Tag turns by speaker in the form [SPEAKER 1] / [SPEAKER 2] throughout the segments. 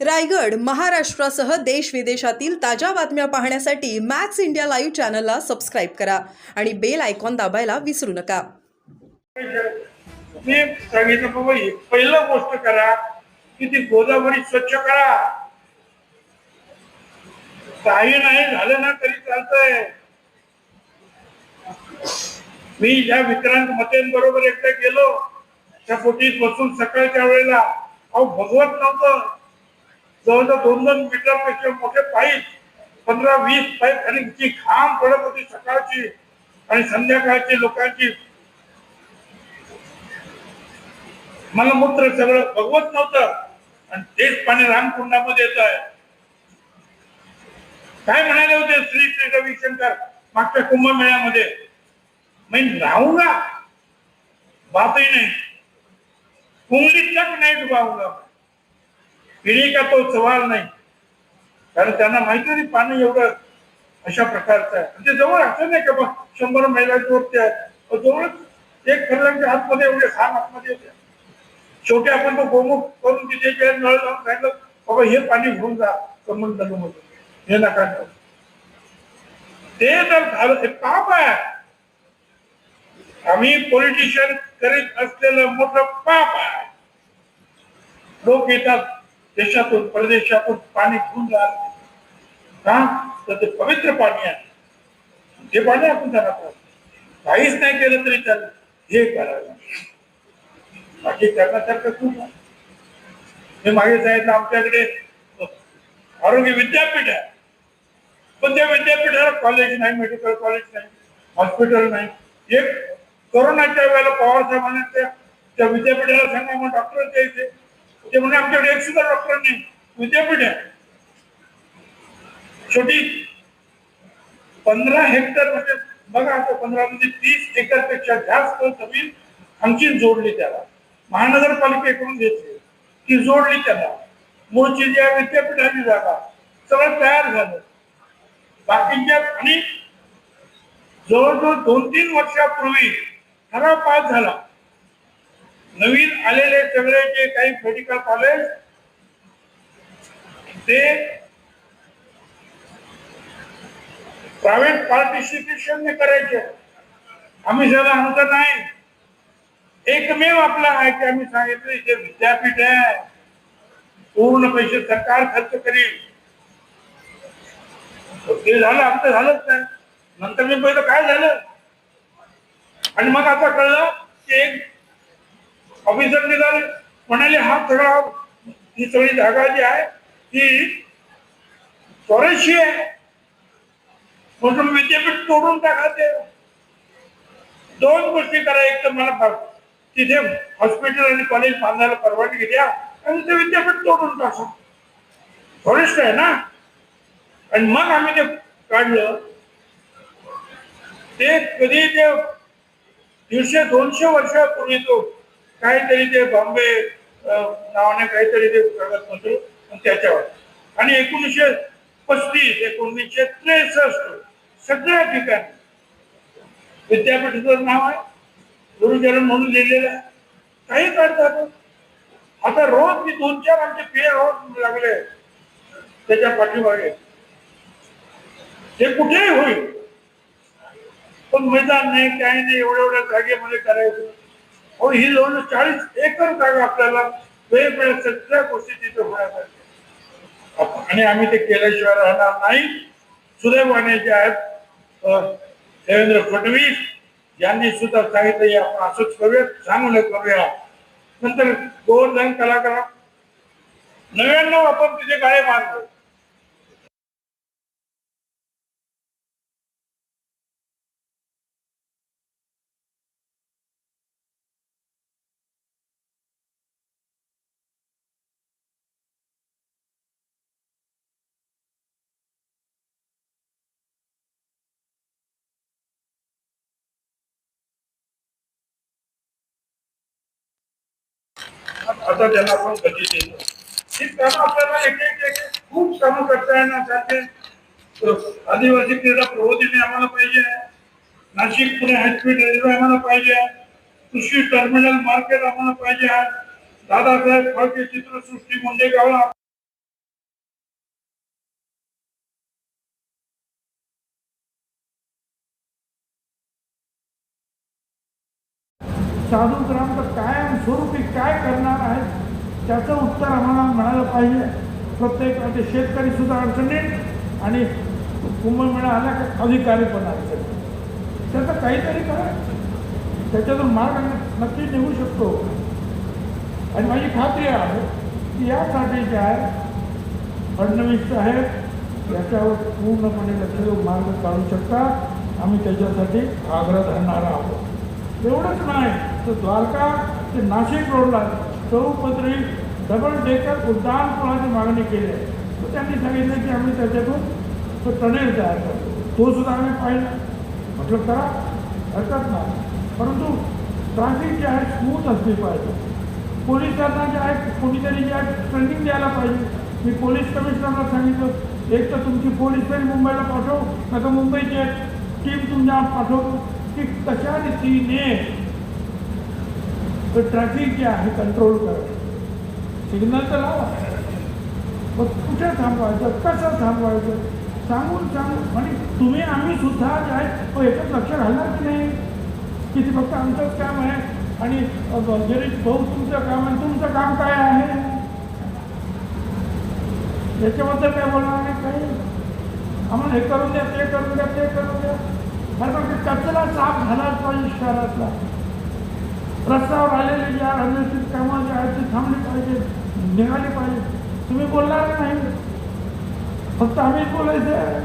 [SPEAKER 1] रायगड महाराष्ट्रासह देश विदेशातील ताज्या बातम्या पाहण्यासाठी मॅक्स इंडिया लाईव्ह चॅनलला सबस्क्राईब करा आणि बेल आयकॉन दाबायला विसरू नका.
[SPEAKER 2] मी सांगितलं बाबा ही पहिलं गोष्ट करा की ती गोदावरी स्वच्छ करा. काही नाही झालं ना तरी चालतंय. मी ज्या विक्रांत मतेंबरोबर एकदा गेलो त्या पोटीत बसून सकाळच्या वेळेला. अहो भगवत नव्हतं. जवळजवळ दोन दोन मीटरपेक्षा मोठे पाईप पंधरा वीस पाईप आणि जी घाम पडत होती सकाळची आणि संध्याकाळची लोकांची. मला मूत्र सगळं भगवत नव्हतं. आणि तेच पाणी रामकुंडामध्ये येत आहे. काय म्हणाले होते श्री श्री रविशंकर मागच्या कुंभमेळ्यामध्ये? राहू राहूंगा बातही नाही. कुंगली तक नाही डुबाऊंगा पिढी का तो सवाल नाही. कारण त्यांना माहिती नाही पाणी एवढं अशा प्रकारचं आहे. ते जवळ असं नाही का बा शंभर महिलांच्या वरती आहे जवळच एक खरल्याच्या हातमध्ये एवढे खान आतमध्ये होते शेवटी आपण तो गोमुख करून तिथे जे नळ लावून सांगितलं बाबा हे पाणी घेऊन जा कमल मधून हे नका ते जर झालं हे पाप आहे. आम्ही पॉलिटिशियन करीत असलेलं मोठं पाप आहे. लोक येतात देशातून परदेशातून पाणी घेऊन जात का तर ते पवित्र पाणी आहे. ते पाणी आपण त्यांना काहीच नाही केलं तरी चालेल. हे करायला. बाकी करण्यासारखं खूप आहे. मी मागे सांगितलं आमच्याकडे आरोग्य विद्यापीठ आहे. पण त्या विद्यापीठाला कॉलेज नाही मेडिकल कॉलेज नाही हॉस्पिटल नाही. एक कोरोनाच्या वेळेला पवार साहेबांना त्या त्या विद्यापीठाला सांगा मग डॉक्टर द्यायचे. ते म्हणजे आमच्याकडे एक सुद्धा डॉक्टर नाही. विद्यापीठ आहे. छोटी पंधरा हेक्टर म्हणजे बघा आता पंधरा म्हणजे तीस एकरपेक्षा जास्त जमीन आमची जोडली त्याला. महानगरपालिकेकडून घेतली. ती जोडली त्याला. मूळची जी आहे विद्यापीठाची जागा. सगळं तयार झालं. बाकीच्या आणि जवळजवळ दोन तीन वर्षापूर्वी ठराव पास झाला. नवीन आलेले सगळे जे काही मेडिकल कॉलेज ते प्रायव्हेट पार्टिसिपेशन करायचे. आम्ही ज्याला आमचं नाही एकमेव आपला आहे की आम्ही सांगितले जे विद्यापीठ आहे पूर्ण पैसे सरकार खर्च करील. ते झालं आमचं झालंच नाही. नंतर मी पहिलं काय झालं? आणि मग आता कळलं की एक ऑफिसर निघाले म्हणाले हा सगळा ही सगळी जागा जी आहे ती स्वराज्य आहे. म्हणून विद्यापीठ तोडून टाका ते. दोन गोष्टी करा एक तर मला तिथे हॉस्पिटल आणि कॉलेज बांधायला परवानगी द्या आणि ते विद्यापीठ तोडून टाका. फॉरेस्ट आहे ना? आणि मग आम्ही ते काढलं. ते कधी ते दीडशे दोनशे वर्षापूर्वी तो काहीतरी ते बॉम्बे नावाने काहीतरी ते कागदपत्र आणि त्याच्यावर. आणि एकोणीसशे पस्तीस एकोणीसशे त्रेसष्ट सगळ्या ठिकाणी विद्यापीठाचं नाव आहे. गुरुचरण म्हणून लिहिलेलं आहे. काही करतात आता रोज मी दोन चार आमचे पे रोज लागले. त्याच्या पाठीमागे. ते कुठेही होईल. पण मैदान नाही काही नाही एवढ्या एवढ्या जागेमध्ये करायचं. हो ही जवळ चाळीस एकर जागा आपल्याला वेगवेगळ्या सगळ्या गोष्टी तिथे होण्यासाठी आणि आम्ही ते केल्याशिवाय राहणार नाही. सुदैवाने जे आहेत देवेंद्र फडणवीस यांनी सुद्धा सांगितलं की आपण असंच करूया चांगलं करूया. नंतर दोन कलाकार नव्याण्णव आपण तिथे गाळे मारतो आता त्यांना आपण गती देतो ही कामं आपल्याला एक एक एक खूप कामं करता येणार सारखे. आदिवासी क्रीडा प्रबोधिनी आम्हाला पाहिजे. नाशिक पुणे हायस्पीड रेल्वे आम्हाला पाहिजे. कृषी टर्मिनल मार्केट आम्हाला पाहिजे. दादासाहेब फाळके चित्रसृष्टी मुंडेगावला
[SPEAKER 3] साधू ग्रंथ तर कायम स्वरूपी काय करणार आहेत? त्याचं उत्तर आम्हाला मिळालं पाहिजे. प्रत्येक आता शेतकरी सुद्धा अडचणीत आणि कुंभमेळा आला का अधिकारी पण अडचणी त्याचं काहीतरी करा. त्याच्यातून मार्ग नक्की निघू शकतो. आणि माझी खात्री आहे की यासाठी जे आहे फडणवीस साहेब याच्यावर पूर्णपणे लक्ष देऊन मार्ग काढू शकता आम्ही त्याच्यासाठी आग्रह धरणार आहोत. एवढंच नाही. तर द्वारका ते नाशिक रोडला चौपदरी डबल डेकर उड्डाण पुलाची मागणी केली आहे? तर त्यांनी सांगितलं की आम्ही त्याच्यातून तो टनेल तयार करतो. तो सुद्धा आम्ही पाहिला. म्हटलं करा. हरकत नाही. परंतु ट्रॅफिक जे आहे स्मूथ असली पाहिजे. पोलिसांना जे आहे कोणीतरी जे आहे ट्रेनिंग द्यायला पाहिजे. मी पोलीस कमिशनरला सांगितलं एक तर तुमची पोलीस तरी मुंबईला पाठवू नका मुंबईची टीम तुमच्या पाठवतो. की कशा रीतीने ट्रॅफिक जे आहे कंट्रोल करायचं सिग्नल तर लावा. मग कुठे थांबवायचं? कसं थांबवायचं? सांगून सांगून. आणि तुम्ही आम्ही सुद्धा जे आहे तो याच्यात लक्ष घालणार की नाही? की ते फक्त आमचंच काम आहे? आणि जरी भाऊ तुमचं काम आहे तुमचं काम काय आहे? याच्याबद्दल काय बोलणार नाही काही? आम्हाला हे करून द्या ते करून द्या ते करून द्या. मला वाटतं कचरा साफ झालाच पाहिजे शहरातला. रस्त्यावर आलेले ज्या राजनैतिक कामं जी आहेत ते थांबले पाहिजे निघाले पाहिजे. तुम्ही बोलणार नाही. फक्त आम्हीच बोलायचं आहे.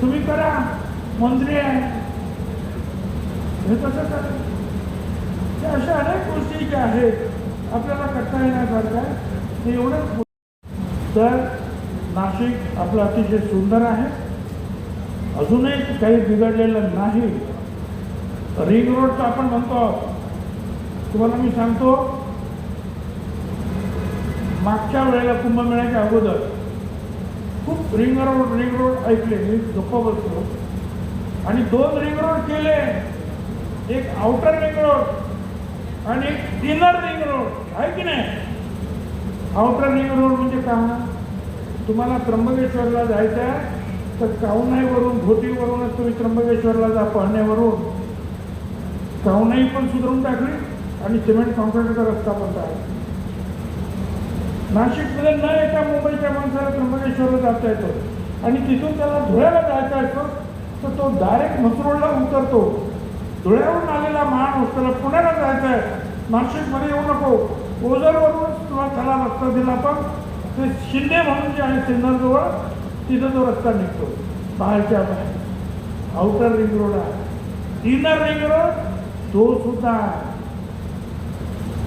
[SPEAKER 3] तुम्ही करा. मंत्री आहे. हे कसं करा? त्या अशा अनेक गोष्टी ज्या आहेत आपल्याला करता येण्यासारख्या ते एवढंच तर नाशिक आपलं अतिशय सुंदर आहे. अजूनही काही बिघडलेलं नाही. रिंग रोडचं आपण म्हणतो. तुम्हाला मी सांगतो मागच्या वेळेला कुंभमेळ्याच्या अगोदर खूप रिंग रोड रिंग रोड ऐकले मी गप्प बसलो आणि दोन रिंग रोड केले. एक आउटर रिंग रोड आणि एक इनर रिंग रोड आहे की नाही? आउटर रिंग रोड म्हणजे का तुम्हाला त्र्यंबकेश्वरला जायचं आहे तर कावनाईवरून घोटीवरूनच तुम्ही त्र्यंबकेश्वरला जा पाहण्यावरून कावनाई पण सुधारून टाकली आणि सिमेंट कॉन्क्रीटचा रस्ता पण टाकला नाशिकमध्ये न येता मुंबईच्या माणसाला त्र्यंबकेश्वरला जाता येतो. आणि तिथून त्याला धुळ्याला जायचा असतो तर तो डायरेक्ट मसरोडला उतरतो. धुळ्यावरून आलेला माणूस त्याला पुण्याला जायचं आहे. नाशिकमध्ये येऊ नको. ओझरवरूनच तुला त्याला रस्ता दिला पण ते शिंदे म्हणून जे आहे सिन्नरजवळ तिथं तो रस्ता निघतो. बाहेरच्या बाहेर. आउटर रिंग रोड आहे. इनर रिंग रोड तो सुद्धा.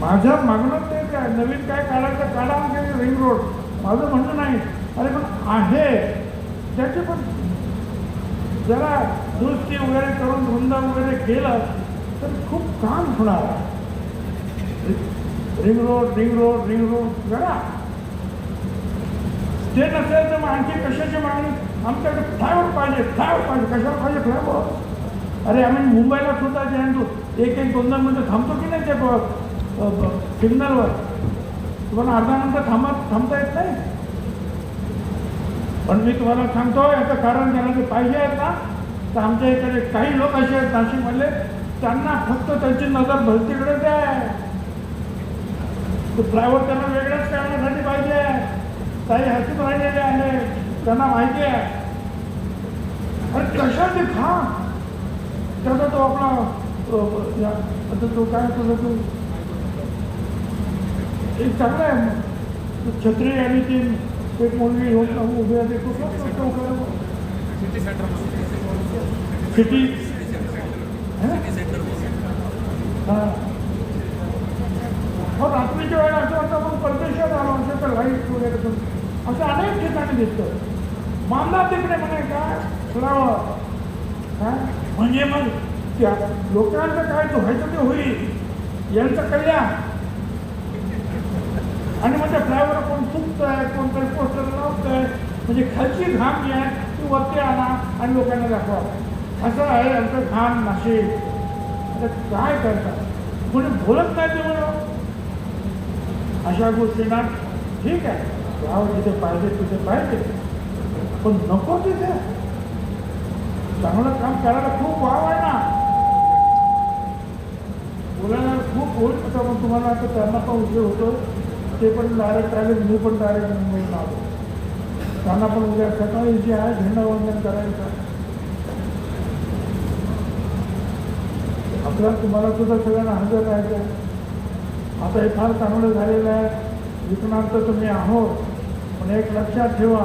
[SPEAKER 3] माझ्या माझं मागणं ते काय? नवीन काय काढायचं? काढा म्हणजे रिंग रोड माझं म्हणणं नाही. अरे पण आहे. त्याचे पण जरा दुरुस्ती वगैरे करून वृंदा वगैरे केलं तर खूप काम होणार. Ring road ring road ring road जरा. ते नसेल तर मग आणखी कशाची मागणी आमच्याकडे फ्लायओव्हर पाहिजे फ्लायओव्हर पाहिजे. कशाला पाहिजे? फ्लायओव्हर अरे आम्ही मुंबईला सुद्धा जे एक एक दोन दोन मिनटं थांबतो की नाही ते सिग्नलवर? तुम्हाला अर्धा मिनटं थांबा थांबता येत नाही? पण मी तुम्हाला सांगतो याचं कारण त्यांना ते पाहिजे आहेत ना तर आमच्या इकडे काही लोक असे आहेत नाशिकमधले त्यांना फक्त त्यांची नजर भलतीकडेच आहे तो फ्लायओव्हर त्यांना वेगळ्याच करण्यासाठी पाहिजे काही हसून राहिलेले आहे. त्यांना माहिती आहे. अरे कशाचे खा त्याचा तो आपला या- आता तो काय तुझा तो एक चांगला आहे छत्री आणि ती एक मुलगी घेऊन उभे आहे ते सिटी हां मग रात्रीच्या वेळेला असं वाटतं आपण परदेशात आलो असं तर लाइट वगैरे असं अनेक ठिकाणी दिसतं मामला तिकडे म्हणे काय फ्लावर म्हणजे मग की लोकांचं काय व्हायचं ते होईल यांचं कल्याण. आणि म्हणजे त्या फ्लायवर कोण चुकतंय कोणतरी पोस्टर लावतंय म्हणजे खालची घाम जी आहे ती वरती आणा आणि लोकांना दाखवा. असं आहे आमचं घाम नाशिक. आता काय करतात कोणी बोलत नाही ते म्हणून अशा गोष्टींना ठीक आहे. गाव जिथे पाहिजे तिथे पाहिजे. पण नको तिथे. चांगलं काम करायला खूप वाव आहे ना. खूप मग तुम्हाला आता त्यांना पण उद्योग होतो. ते पण डायरेक्ट आले मी पण डायरेक्ट मुंबईला आलो त्यांना पण उद्या सकाळी जे आहे झेंडावंदन करायचं. आपल्या तुम्हाला सुद्धा सगळ्यांना हजर राहायचं आहे आता हे फार चांगलं झालेलं आहे. विकणार्थ तुम्ही आहोत पण एक लक्षात ठेवा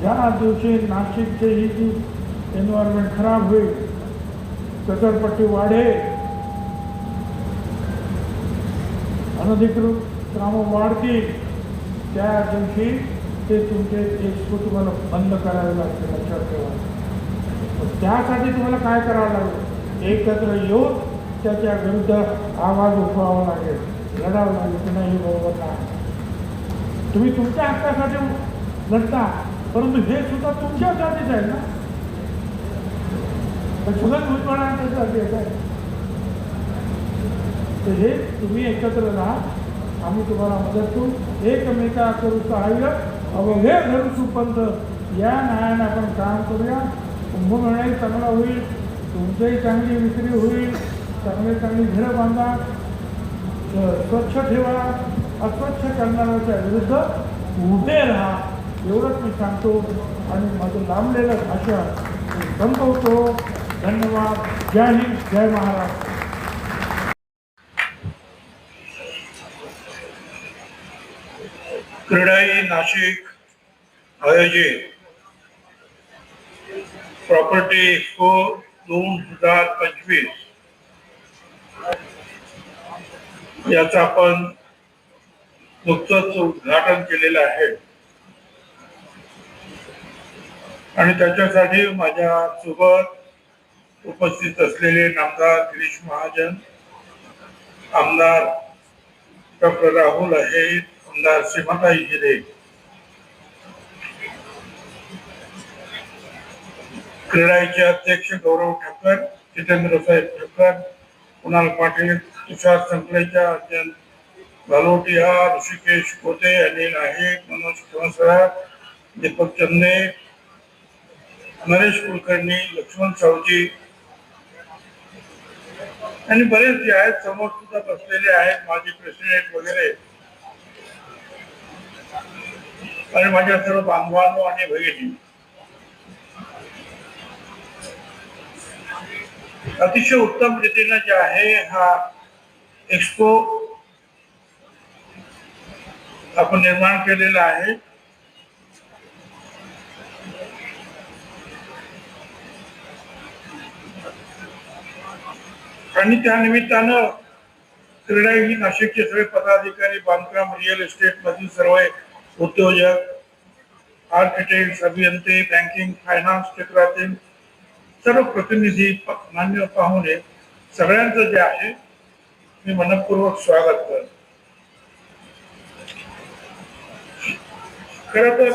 [SPEAKER 3] ज्या दिवशी नाशिकचे ही जी एन्व्हायरमेंट खराब होईल कचरपट्टी वाढेल अनधिकृत कामं वाढतील. त्या दिवशी ते तुमचे एक्सपो तुम्हाला बंद करावे लागते लक्षात ठेवा. त्यासाठी तुम्हाला काय करावं लागेल? एकत्र येऊन त्याच्या विरुद्ध आवाज उठवावा लागेल. लढावं लागेल की नाही हे बरोबर नाही. तुम्ही तुमच्या हक्कासाठी लढता परंतु हे सुद्धा तुमच्यासाठीच आहे ना? तर सुद्धा भूतमाळांच्यासाठी आहे. काय तर हे तुम्ही एकत्र राहा. आम्ही तुम्हाला मदत करू. एकमेका करू सहाय्य अवघे धरू सुपंत या न्यायाने आपण काम करूया. कुंभमेळाही चांगला होईल. तुमचंही चांगली विक्री होईल. चांगले चांगली घरं बांधा. स्वच्छ ठेवा. अस्वच्छ करणाऱ्याच्या विरुद्ध उभे राहा. एवढंच मी सांगतो. आणि माझं लांबलेलं भाषण संपवतो. धन्यवाद. जय हिंद. जय महाराष्ट्र.
[SPEAKER 2] क्रीडाई नाशिक आयोजित. प्रॉपर्टी एक्सपो दोन हजार पंचवीस. याचं आपण नुकतंच उद्घाटन केलेलं आहे. आणि त्याच्यासाठी माझ्या सोबत उपस्थित असलेले नामदार गिरीश महाजन आमदार डॉक्टर राहुल आहेत. आमदार सीमाताई हिरे क्रीडाचे अध्यक्ष गौरव ठाकर जितेंद्र साहेब ठक्कर कुणाल पाटील तुषार संकलेचा अत्यंत भालोटिया ऋषिकेश कोते अनिल नाईक मनोज खवसरा दीपक चंदे नरेश कुलकर्णी लक्ष्मण सावजी आणि बरेच जे आहेत समोर सुद्धा बसलेले आहेत माजी प्रेसिडेंट वगैरे आणि माझ्या सर्व बांधवांनो आणि भगिनी. अतिशय उत्तम रीतीनं जे आहे हा एक्सपो आपण निर्माण केलेला आहे. आणि त्या निमित्तानं क्रीडा ही नाशिकचे सगळे पदाधिकारी बांधकाम रिअल इस्टेट मधील सर्व उद्योजक आर्किटेक्ट अभियंते बँकिंग फायनान्स क्षेत्रातील सर्व प्रतिनिधी मान्य पाहुणे सगळ्यांचं जे आहे मी मनपूर्वक स्वागत करतो. खरं तर